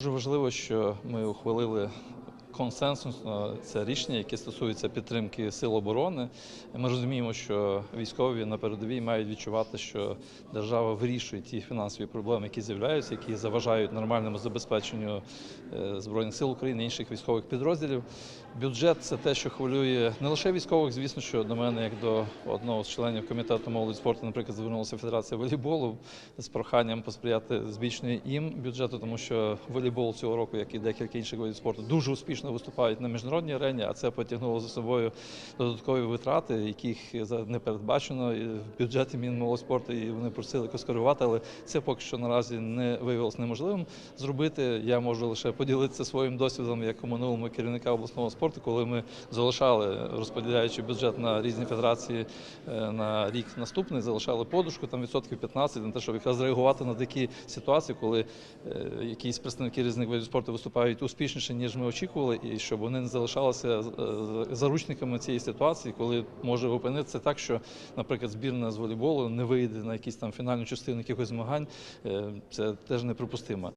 Дуже важливо, що ми ухвалили консенсусно це рішення, яке стосується підтримки сил оборони. Ми розуміємо, що військові на передовій мають відчувати, що держава вирішує ті фінансові проблеми, які з'являються, які заважають нормальному забезпеченню е, збройних сил України інших військових підрозділів. Бюджет це те, що хвилює не лише військових, звісно, що до мене, як до одного з членів комітету молоді спорту, наприклад, звернулася Федерація волейболу з проханням посприяти збільшенню їм бюджету, тому що волейбол цього року, як і декілька інших видів спорту, дуже успішно виступають на міжнародній арені, а це потягнуло за собою додаткові витрати, яких не передбачено і в бюджеті Мінмолодьспорту, і вони просили якось але це поки що наразі не виявилось неможливим зробити. Я можу лише поділитися своїм досвідом як у минулому керівника обласного спорту, коли ми залишали, розподіляючи бюджет на різні федерації е, на рік наступний, залишали подушку там відсотків 15 на те, щоб якраз реагувати на такі ситуації, коли е, якісь представники різних видів спорту виступають успішніше, ніж ми очікували, і щоб вони не залишалися е, заручниками цієї ситуації, коли може опинитися так, що, наприклад, збірна з волейболу не вийде на якісь там фінальну частину якихось змагань. Е, Це теж неприпустимо.